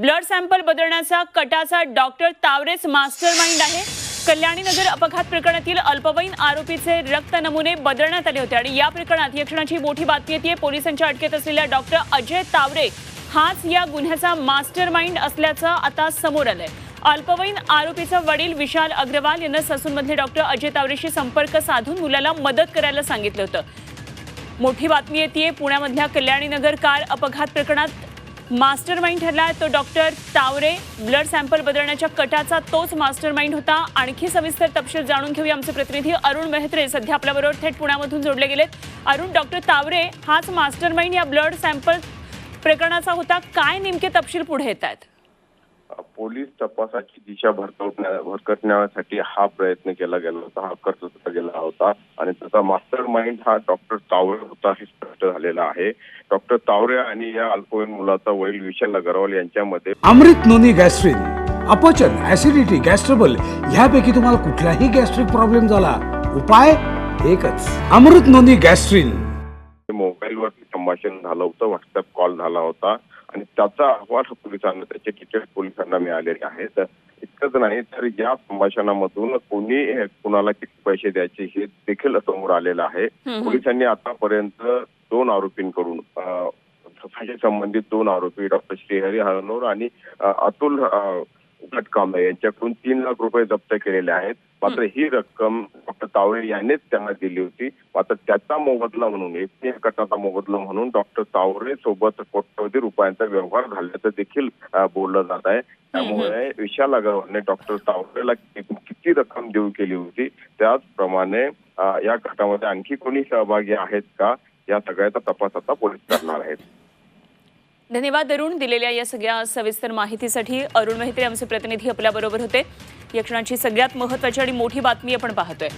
Blood sample बदलण्याचा कटाचा doctor तावरेच मास्टर माइंड आहे. कल्याणी नगर अपघात प्रकरणातील अल्पवयीन आरोपीचे रक्त नमुने बदलण्यात आले होते आणि या प्रकरणात यक्षणाची मोठी बातमी येते. पोलिसांच्या अटकेत असलेल्या डॉक्टर अजय तावरे हाच या गुन्ह्याचा मास्टर माइंड असल्याचं आता समोर आलंय. अल्पवयीन आरोपीचा वडील विशाल अग्रवाल यांना ससूनमधले डॉक्टर अजय तावरेशी संपर्क साधून मुलाला मदत करायला सांगितलं होतं. मोठी बातमी येते. पुण्यामधल्या कल्याणीनगर कार अपघात प्रकरणात मास्टर माइंड ठरला तो डॉक्टर तावरे. ब्लड सॅम्पल बदलण्याच्या कटाचा तोच मास्टर माइंड होता. आणखी सविस्तर तपशील जाणून घेऊया आमचे प्रतिनिधी अरुण मेहत्रे. सध्या आपल्याबरोबर थेट पुण्यामधून जोडले गेलेत. अरुण डॉक्टर तावरे हाच मास्टर माइंड या ब्लड सॅम्पल प्रकरणाचा होता. काय नेमके तपशील पुढे येत आहेत? पोलीस तपासाची दिशा भरकवण्या भरकटण्यासाठी हा प्रयत्न केला गेला होता हा खर्च गेला होता आणि त्याचा मास्टर माइंड हा डॉक्टर तावरे होता हे स्पष्ट झालेला आहे. डॉक्टर तावरे आणि या अल्पवयीन मुलाचा वडील विशाल अग्रवाल यांच्यामध्ये अमृत नोनी गॅस्ट्रिन अपचन ऍसिडिटी गॅस्ट्रबल ह्यापैकी तुम्हाला कुठलाही गॅस्ट्रिक प्रॉब्लेम झाला उपाय एकच अमृत नोनी गॅस्ट्रिन. मोबाईलवरती संभाषण झालं होतं व्हॉट्सअप कॉल झाला होता. आणि त्याचा अहवाल पोलिसांना त्याचे डिटेल्स पोलिसांना मिळालेले आहेत. इतकंच नाही तर या संभाषणामधून कोणी कुणाला किती पैसे द्यायचे हे देखील समोर आलेलं आहे. पोलिसांनी आतापर्यंत दोन आरोपींकडून संबंधित दोन आरोपी डॉक्टर श्रीहरी हरनोर आणि अतुल अं, घटकांबळे यांच्याकडून तीन लाख रुपये जप्त केलेले आहेत. मात्र ही. रक्कम डॉक्टर तावरे यांनीच त्यांना दिली होती. मात्र त्याचा मोबदला म्हणून एकतीस गटाचा मोबदला म्हणून डॉक्टर तावरे सोबत कोट्यवधी रुपयांचा व्यवहार झाल्याचं देखील बोललं जात आहे. त्यामुळे विशाल अग्रवालने डॉक्टर तावरेला किती रक्कम देऊ केली होती? त्याचप्रमाणे या गटामध्ये आणखी कोणी सहभागी आहेत का? या सगळ्याचा तपास आता पोलीस करणार आहेत. धन्यवाद अरुण दिलेल्या या सगळ्या सविस्तर माहितीसाठी. अरुण मेहत्रे आमचे प्रतिनिधी आपल्याबरोबर होते. या क्षणाची सगळ्यात महत्वाची आणि मोठी बातमी आपण पाहतोय.